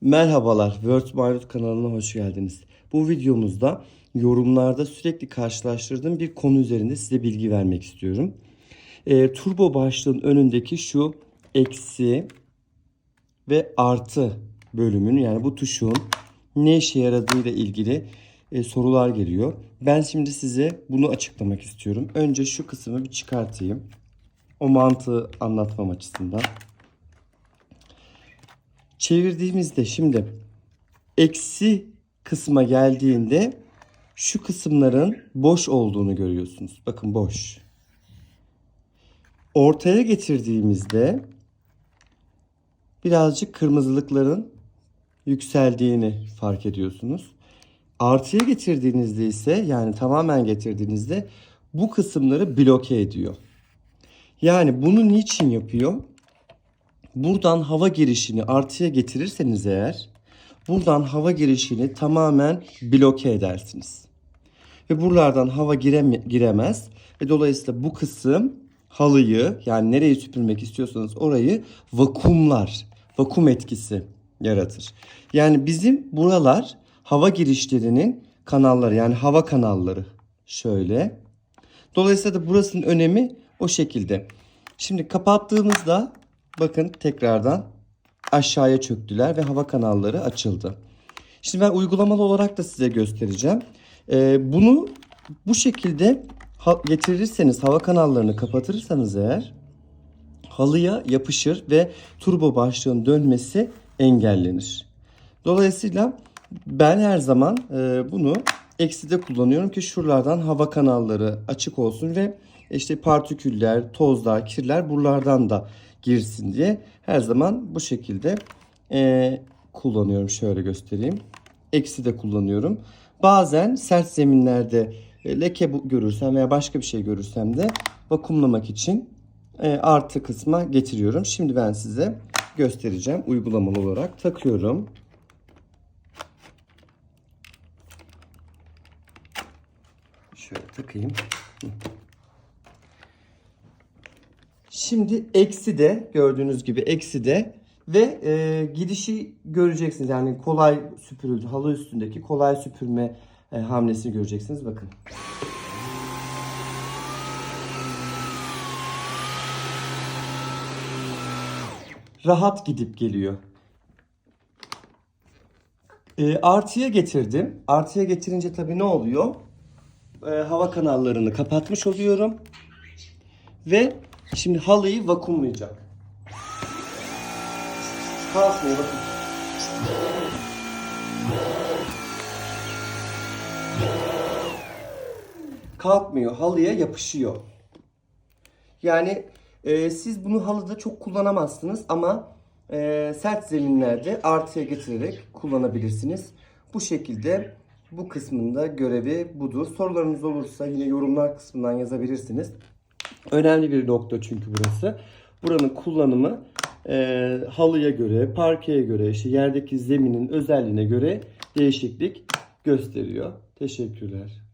Merhabalar, Word Mayrut kanalına hoş geldiniz. Bu videomuzda yorumlarda sürekli karşılaştırdığım bir konu üzerinde size bilgi vermek istiyorum. Ee, turbo başlığın önündeki şu eksi ve artı bölümün yani bu tuşun ne işe yaradığıyla ilgili e, sorular geliyor. Ben şimdi size bunu açıklamak istiyorum. Önce şu kısmı bir çıkartayım. O mantığı anlatmam açısından. Çevirdiğimizde şimdi eksi kısma geldiğinde şu kısımların boş olduğunu görüyorsunuz. Bakın boş. Ortaya getirdiğimizde birazcık kırmızılıkların yükseldiğini fark ediyorsunuz. Artıya getirdiğinizde ise yani tamamen getirdiğinizde bu kısımları bloke ediyor. Yani bunu niçin yapıyor? Buradan hava girişini artıya getirirseniz eğer buradan hava girişini tamamen bloke edersiniz. Ve buralardan hava gireme, giremez ve dolayısıyla bu kısım halıyı yani nereyi süpürmek istiyorsanız orayı vakumlar. Vakum etkisi yaratır. Yani bizim buralar hava girişlerinin kanalları yani hava kanalları şöyle. Dolayısıyla da burasının önemi o şekilde. Şimdi kapattığımızda bakın tekrardan aşağıya çöktüler ve hava kanalları açıldı. Şimdi ben uygulamalı olarak da size göstereceğim. Ee, bunu bu şekilde getirirseniz hava kanallarını kapatırsanız eğer halıya yapışır ve turbo başlığın dönmesi engellenir. Dolayısıyla ben her zaman e, bunu ekside kullanıyorum ki şuralardan hava kanalları açık olsun ve işte partiküller, tozlar, kirler buralardan da girsin diye her zaman bu şekilde e, kullanıyorum. Şöyle göstereyim. Eksi de kullanıyorum. Bazen sert zeminlerde e, leke görürsem veya başka bir şey görürsem de vakumlamak için e, artı kısma getiriyorum. Şimdi ben size göstereceğim. Uygulamalı olarak takıyorum. Şöyle takayım. Şimdi eksi de gördüğünüz gibi eksi de ve e, gidişi göreceksiniz. Yani kolay süpürüldü. Halı üstündeki kolay süpürme e, hamlesini göreceksiniz. Bakın. Rahat gidip geliyor. E, artıya getirdim. Artıya getirince tabii ne oluyor? E, hava kanallarını kapatmış oluyorum. Ve şimdi halıyı vakumlayacak. Kalkmıyor bakın. Kalkmıyor. Halıya yapışıyor. Yani e, siz bunu halıda çok kullanamazsınız ama e, sert zeminlerde artıya getirerek kullanabilirsiniz. Bu şekilde bu kısmında görevi budur. Sorularınız olursa yine yorumlar kısmından yazabilirsiniz. Önemli bir nokta çünkü burası. Buranın kullanımı e, halıya göre, parkeye göre, işte yerdeki zeminin özelliğine göre değişiklik gösteriyor. Teşekkürler.